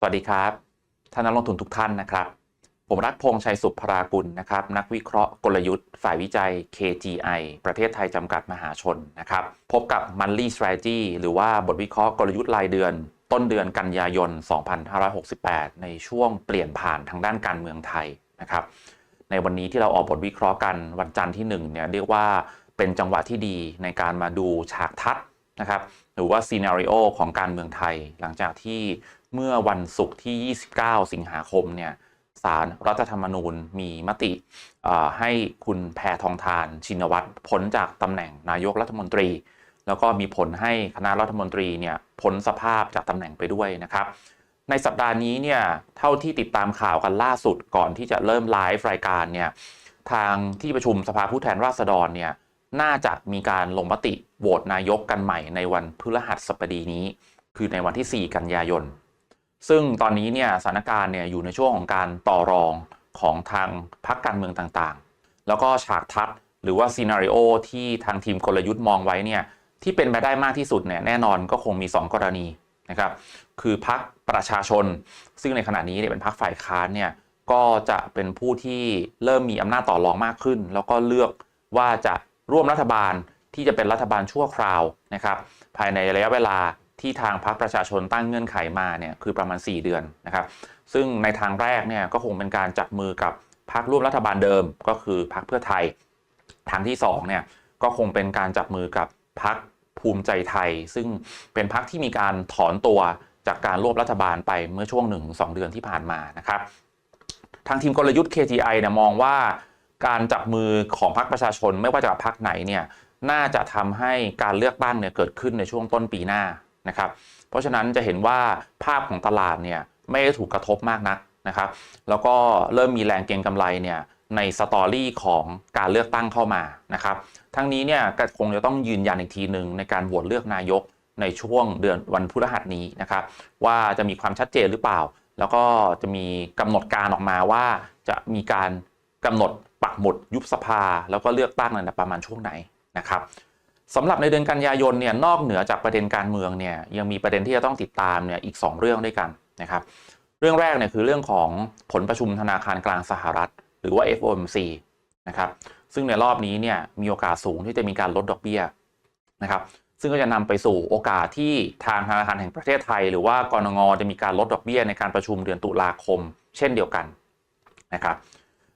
สวัสดีครับท่านนักลงทุนทุกท่านนะครับ ผมรักพงษ์ชัยสุภรากุลนะครับ นักวิเคราะห์กลยุทธ์ฝ่ายวิจัย KGI ประเทศไทยจำกัดมหาชนนะครับ พบกับ Monthly Strategy หรือว่าบทวิเคราะห์กลยุทธ์รายเดือน ต้นเดือนกันยายน 2568 ในช่วงเปลี่ยนผ่านทางด้านการเมืองไทยนะครับ ในวันนี้ที่เราออกบทวิเคราะห์กันวันจันทร์ที่1เนี่ยเรียกว่าเป็นจังหวะที่ดีในการมาดูฉากทัศน์นะครับ หรือว่าซีนารีโอของการเมืองไทย หลังจากที่ เมื่อวันศุกร์ที่ 29 สิงหาคมเนี่ยสารรัฐธรรมนูญมีมติให้คุณแพทองทานชินวัตรพ้นจากตำแหน่งนายกรัฐมนตรี แล้วก็มีผลให้คณะรัฐมนตรีเนี่ยพ้นสภาพจากตำแหน่งไปด้วยนะครับ ในสัปดาห์นี้เนี่ยเท่าที่ติดตามข่าวกันล่าสุดก่อนที่จะเริ่มไลฟ์รายการเนี่ยทางที่ประชุมสภาผู้แทนราษฎรเนี่ยน่าจะมีการลงมติโหวตนายกกันใหม่ในวันพฤหัสบดีนี้ คือในวันที่ 4 กันยายน ซึ่งตอนนี้เนี่ยสถานการณ์เนี่ยอยู่ในช่วงของการต่อรองของทางพรรคการเมืองต่างๆ แล้วก็ฉากทัศน์หรือว่าซีนารีโอที่ทางทีมกลยุทธ์มองไว้เนี่ยที่เป็นไปได้มากที่สุดเนี่ยแน่นอนก็คงมี 2 กรณีนะครับคือพรรคประชาชน ซึ่งในขณะนี้เนี่ยเป็นพรรคฝ่ายค้านเนี่ยก็จะเป็นผู้ที่เริ่มมีอำนาจต่อรองมากขึ้น แล้วก็เลือกว่าจะร่วมรัฐบาลที่จะเป็นรัฐบาลชั่วคราวนะครับภายในระยะเวลา ที่ทางพรรคประชาชนตั้งเงื่อนไขมาเนี่ยคือประมาณ 4 เดือนนะครับ ซึ่งในทางแรกเนี่ยก็คงเป็นการจับมือกับพรรคร่วมรัฐบาลเดิม ก็คือพรรคเพื่อไทย ทางที่2เนี่ยก็คงเป็นการจับมือกับพรรคภูมิใจไทย ซึ่งเป็นพรรคที่มีการถอนตัวจากการร่วมรัฐบาลไปเมื่อช่วงหนึ่งสองเดือนที่ผ่านมานะครับทางทีมกลยุทธ์ KGI เนี่ยมองว่าการจับมือของพรรคประชาชนไม่ว่าจะพรรคไหนเนี่ยน่าจะทำให้การเลือกตั้งเนี่ยเกิดขึ้นในช่วงต้นปีหน้า นะครับ เพราะฉะนั้นจะเห็นว่าภาพของตลาดเนี่ยไม่ได้ถูกกระทบมากนักนะครับ แล้วก็เริ่มมีแรงเก็งกำไรเนี่ยในสตอรี่ของการเลือกตั้งเข้ามานะครับ ทั้งนี้เนี่ยก็คงจะต้องยืนยันอีกทีหนึ่งในการโหวตเลือกนายกในช่วงเดือนวันพฤหัสนี้นะครับ ว่าจะมีความชัดเจนหรือเปล่า แล้วก็จะมีกำหนดการออกมาว่าจะมีการกำหนดปักหมุดยุบสภา แล้วก็เลือกตั้งในประมาณช่วงไหนนะครับ สำหรับในเดือนกันยายนเนี่ยนอกเหนือจากประเด็นการเมืองเนี่ยยังมีประเด็นที่จะต้องติดตามเนี่ยอีก 2 เรื่องด้วยกันนะครับเรื่องแรกเนี่ยคือเรื่องของผลประชุมธนาคารกลางสหรัฐ หรือว่า FOMC นะครับซึ่งในรอบนี้เนี่ยมีโอกาสสูงที่จะมีการลดดอกเบี้ยนะครับซึ่งก็จะนำไปสู่โอกาสที่ทางธนาคารแห่งประเทศไทย หรือว่ากรงงจะมีการลดดอกเบี้ยในการประชุมเดือนตุลาคม เช่นเดียวกันนะครับ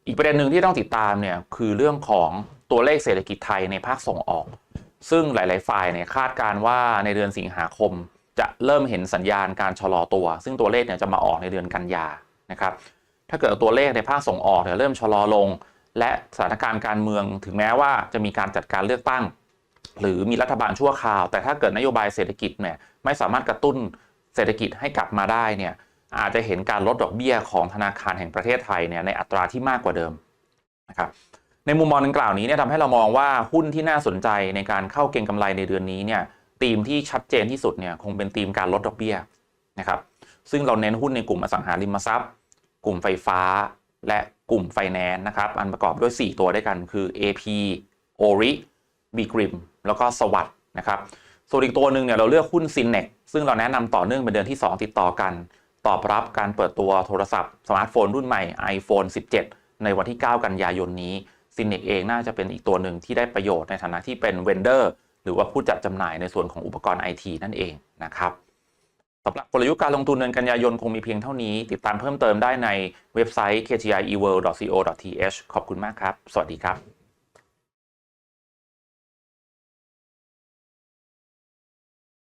อีกประเด็นหนึ่งที่ต้องติดตามเนี่ยคือเรื่องของตัวเลขเศรษฐกิจไทยในภาคส่งออก ซึ่งหลาย ๆ ฝ่ายเนี่ยคาดการว่าในเดือนสิงหาคม จะเริ่มเห็นสัญญาณการชะลอตัว ซึ่งตัวเลขเนี่ยจะมาออกในเดือนกันยานะครับ ถ้าเกิดตัวเลขในภาคส่งออกเนี่ยเริ่มชะลอลง และสถานการณ์การเมืองถึงแม้ว่าจะมีการจัดการเลือกตั้ง หรือมีรัฐบาลชั่วคราว แต่ถ้าเกิดนโยบายเศรษฐกิจเนี่ยไม่สามารถกระตุ้นเศรษฐกิจให้กลับมาได้เนี่ยอาจจะเห็นการลดดอกเบี้ยของธนาคารแห่งประเทศไทยเนี่ยในอัตราที่มากกว่าเดิมนะครับ ในมุมมองดังกล่าวนี้เนี่ยทำให้เรามองว่าหุ้นที่น่าสนใจในการเข้าเก็งกำไรในเดือนนี้เนี่ยธีมที่ชัดเจนที่สุดเนี่ยคงเป็นธีมการลดดอกเบี้ยนะครับซึ่งเราเน้นหุ้นในกลุ่มอสังหาริมทรัพย์ กลุ่มไฟฟ้า และกลุ่มไฟแนนซ์นะครับอันประกอบด้วย 4 ตัวด้วยกันคือ AP o r i b g r i m แล้วก็สวัสด์นะครับส่วนอีกตัวหนึ่งเนี่ยเราเลือกหุ้น s y n n e x ซึ่งเราแนะนำต่อเนื่องเป็นเดือนที่ 2 ติดต่อกัน ตอบรับการเปิดตัวโทรศัพท์สมาร์ทโฟนรุ่นใหม่ iPhone 17 ในวันที่ 9 กันยายนนี้ ซินเนกเองน่าจะเป็นอีกตัวหนึ่งที่ได้ประโยชน์ในฐานะที่เป็นเวนเดอร์หรือว่าผู้จัดจำหน่ายในส่วนของอุปกรณ์ไอทีนั่นเองนะครับสำหรับกลยุทธ์การลงทุนเดือนกันยายนคงมีเพียงเท่านี้ ติดตามเพิ่มเติมได้ในเว็บไซต์ kgieworld.co.th ขอบคุณมากครับ สวัสดีครับ